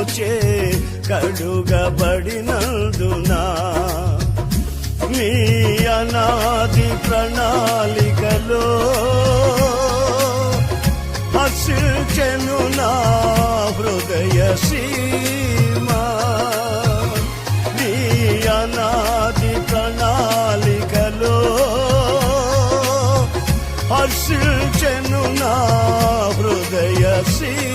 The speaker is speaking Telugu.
కృపచే కడుగబడినందున మీ అనాది ప్రణాళికలో హసిచెను నా హృదయ సీమా. మీ అనాది ప్రణాళికలో హసిచెను నా హృదయ సీమా.